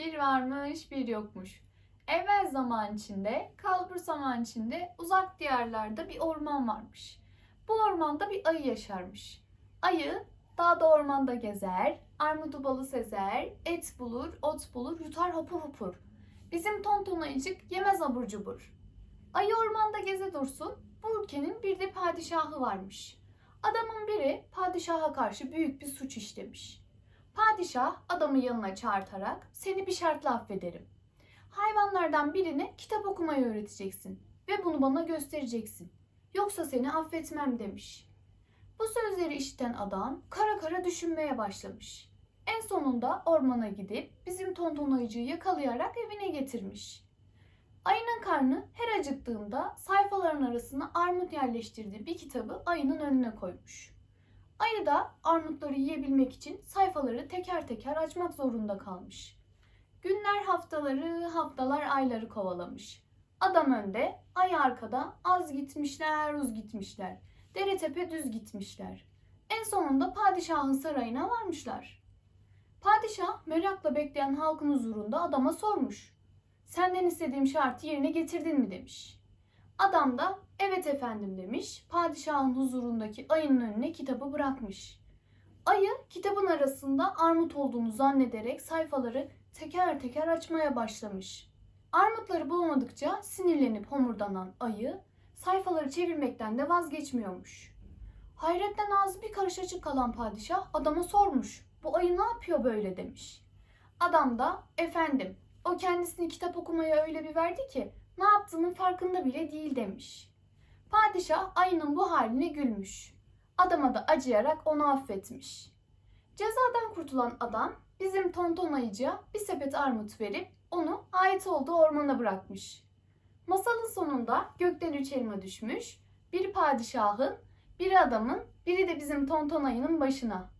Bir varmış, bir yokmuş. Evvel zaman içinde, kalbur zaman içinde uzak diyarlarda bir orman varmış. Bu ormanda bir ayı yaşarmış. Ayı dağda ormanda gezer, armudu balı sezer, et bulur, ot bulur, yutar hopur hopur. Bizim tonton ayıcık yemez abur cubur. Ayı ormanda geze dursun, bu ülkenin bir de padişahı varmış. Adamın biri padişaha karşı büyük bir suç işlemiş. Padişah adamı yanına çağırtarak seni bir şartla affederim. Hayvanlardan birine kitap okumayı öğreteceksin ve bunu bana göstereceksin. Yoksa seni affetmem demiş. Bu sözleri işiten adam kara kara düşünmeye başlamış. En sonunda ormana gidip bizim tonton ayıcığı yakalayarak evine getirmiş. Ayının karnı her acıktığında sayfaların arasına armut yerleştirdiği bir kitabı ayının önüne koymuş. Ayı da armutları yiyebilmek için sayfaları teker teker açmak zorunda kalmış. Günler haftaları, haftalar ayları kovalamış. Adam önde, ay arkada az gitmişler, uz gitmişler. Dere tepe düz gitmişler. En sonunda padişahın sarayına varmışlar. Padişah merakla bekleyen halkın huzurunda adama sormuş. Senden istediğim şartı yerine getirdin mi demiş. Adam da evet efendim demiş. Padişahın huzurundaki ayının önüne kitabı bırakmış. Ayı kitabın arasında armut olduğunu zannederek sayfaları teker teker açmaya başlamış. Armutları bulamadıkça sinirlenip homurdanan ayı sayfaları çevirmekten de vazgeçmiyormuş. Hayretten ağzı bir karış açık kalan padişah adama sormuş. Bu ayı ne yapıyor böyle demiş. Adam da efendim o kendisini kitap okumaya öyle bir verdi ki ne yaptığının farkında bile değil demiş. Padişah ayının bu haline gülmüş. Adama da acıyarak onu affetmiş. Cezadan kurtulan adam bizim tonton ayıcıya bir sepet armut verip onu ait olduğu ormana bırakmış. Masalın sonunda gökten üç elma düşmüş. Biri padişahın, biri adamın, biri de bizim tonton ayının başına.